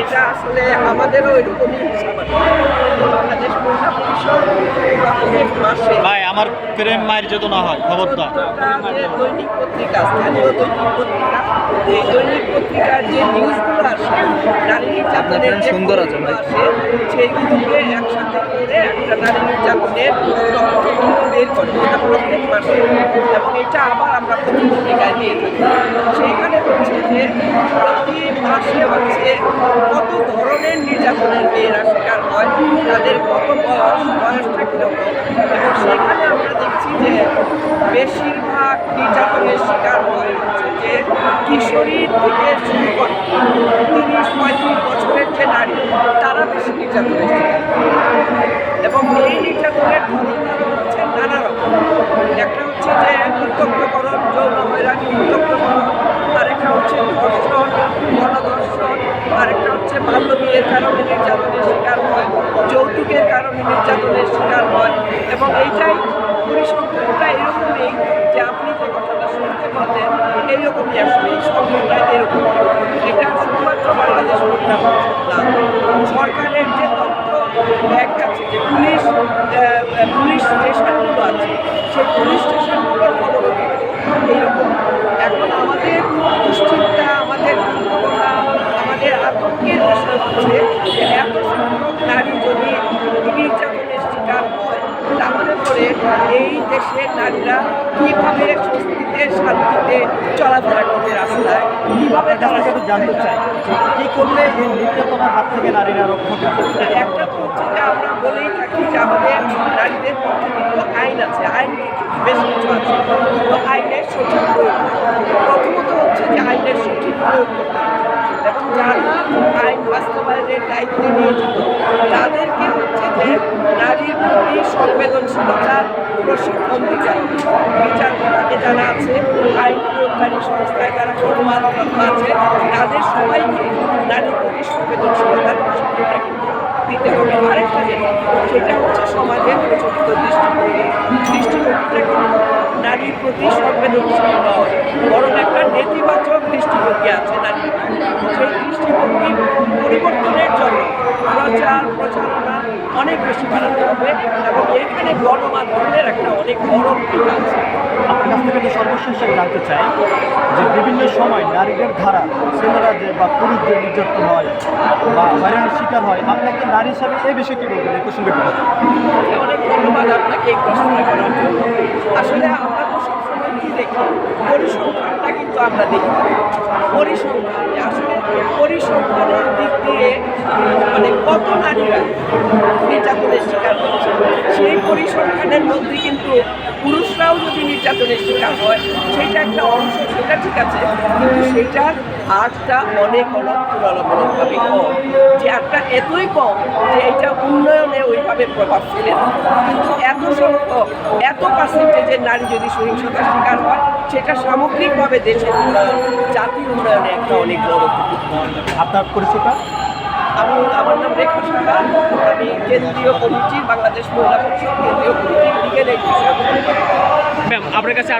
এটা আসলে আমাদেরও এরকমই হিসাব বাংলাদেশ মহিলা পরিষদ প্রত্যেক মাসে। ভাই আমার প্রেম মায়ের যত না হয় খবরদার। দৈনিক পত্রিকা স্থানীয় দৈনিক পত্রিকা এই দৈনিক পত্রিকার যে নিউজগুলো আসে নারী নির্যাতনের সুন্দর আছে আসে সেইগুলোকে একসাথে করে একটা নারী নির্যাতনের তথ্যগুলো বের করে এটা প্রত্যেক মাসে। এবং এটা আবার আমরা প্রতি পত্রিকায় দিয়ে থাকি। সেইখানে হচ্ছে যে হচ্ছে কত ধরনের নির্যাতনের মেয়েরা শিকার হয়, তাদের কত বয়স বয়সটা কীরকম এবং সেখানে আমরা দেখছি যে বেশিরভাগ নির্যাতনের শিকার হয় হচ্ছে যে কিশোরীর থেকে শুরু করে তিরিশ পঁয়ত্রিশ বছরের যে নারী, তারা বেশি নির্যাতনের শিকার এবং এই নির্যাতনের ধরন ধারণ হচ্ছে নানা রকম একটা হচ্ছে যে উত্তপ্তকরণ যৌন হয়রানি উত্তপ্তকরণ আরেকটা হচ্ছে ধর্ষণ গণধর্ষণ আরেকটা হচ্ছে বাল্য বিয়ের কারণে নির্যাতনের শিকার হয়, যৌতুকের কারণে নির্যাতনের শিকার হয় এবং এইটাই পরিসংখ্যানটা এরকমই যে আপনি যে কথাটা শুনতে পারলেন, এইরকমই আসলে এই সংখ্যাটা এরকম। এটা শুধুমাত্র বাংলাদেশ সরকারের যে তথ্য ব্যাগ আছে যে পুলিশ পুলিশ স্টেশনগুলো আছে, সেই পুলিশ স্টেশনগুলোর কিন্তু এইরকম। এখন আমাদের দুর্ভাবনা আমাদের আতঙ্কের বিষয় হচ্ছে যে এত সংখ্যক নারী যদি নির্যাতনের শিকার হয় তাহলে পরে এই দেশের নারীরা কীভাবে স্বস্তিতে শান্তিতে চলাফেরা করবে রাস্তায়? কীভাবে তারা আপনার জানতে চাই কি করলে এই নির্যাতনের হাত থেকে নারীরা রক্ষা একটা তো হচ্ছে যে আমরা বলেই থাকি যে আমাদের নারীদের পক্ষে কিন্তু আইন আছে। আইন বেশ কিছু আছে। তো আইনের সঠিক প্রয়োগ। প্রথমত হচ্ছে যে আইনের সঠিক প্রয়োগ করতে হবে। এবং যারা আইন বাস্তবায়নের দায়িত্ব নিয়োজিত, তাদেরকে হচ্ছে যে নারীর প্রতি সংবেদনশীলতার প্রশিক্ষণ দিতে বিচার বিভাগে যারা আছে, আইন প্রয়োগকারী সংস্থায় যারা কর্মরত আছে, তাদের সবাইকে নারীর প্রতি সংবেদনশীলতার প্রশিক্ষণটা কিন্তু দিতে হবে। আরেকটা যেটা, সেটা হচ্ছে সমাজের প্রচলিত কিন্তু নারীর প্রতি সংবেদনশীল নয় বরং একটা নেতিবাচক দৃষ্টিভঙ্গি আছে নারীর সেই দৃষ্টিভঙ্গি পরিবর্তনের জন্য প্রচার প্রচারণা অনেক বেশি বাড়াতে হবে এবং এখানে গণমাধ্যমের একটা অনেক বড় ভূমিকা আছে। আপনার কাছ থেকে সর্বশেষ জানতে চাই যে বিভিন্ন সময় নারীদের ধারা ছেলেরা যে বা পুরুষদের নির্যাতন হয় বা হয়রানির শিকার হয় আপনাকে নারী হিসাবে এই বিষয়ে কী বলবেন? এই প্রসঙ্গে অনেক ধন্যবাদ আপনাকে এই প্রশ্নটা করার জন্য। আসলে আমরা তো সবসময় কি দেখি পরিসংখ্যানটা কিন্তু আমরা দেখি। পরিসংখ্যান আসলে পরিসংখ্যানের দিক দিয়ে মানে কত নারীরা নির্যাতনের শিকার হচ্ছে পরিসংখ্যানের মধ্যে কিন্তু পুরুষরাও যদি নির্যাতনের শিকার হয় সেটা একটা অংশ সেটা ঠিক আছে কিন্তু সেটার হারটা অনেক অনেক তুলনামূলকভাবে কম। যে একটা এতই কম যে এটা উন্নয়নে ওইভাবে প্রভাব ফেলে না। কিন্তু এত সংখ্যক এত পার্সেন্টেজের নারী যদি সহিংসতার শিকার হয় সেটা সামগ্রিকভাবে দেশের উন্নয়ন জাতির উন্নয়নে একটা অনেক বড় আপনার পরিচয়টা আমি আমার নাম রেখা আমি কেন্দ্রীয় কমিটি বাংলাদেশ মহিলা পরিষদ কেন্দ্রীয় এই বিষয়ে ম্যাম আপনার কাছে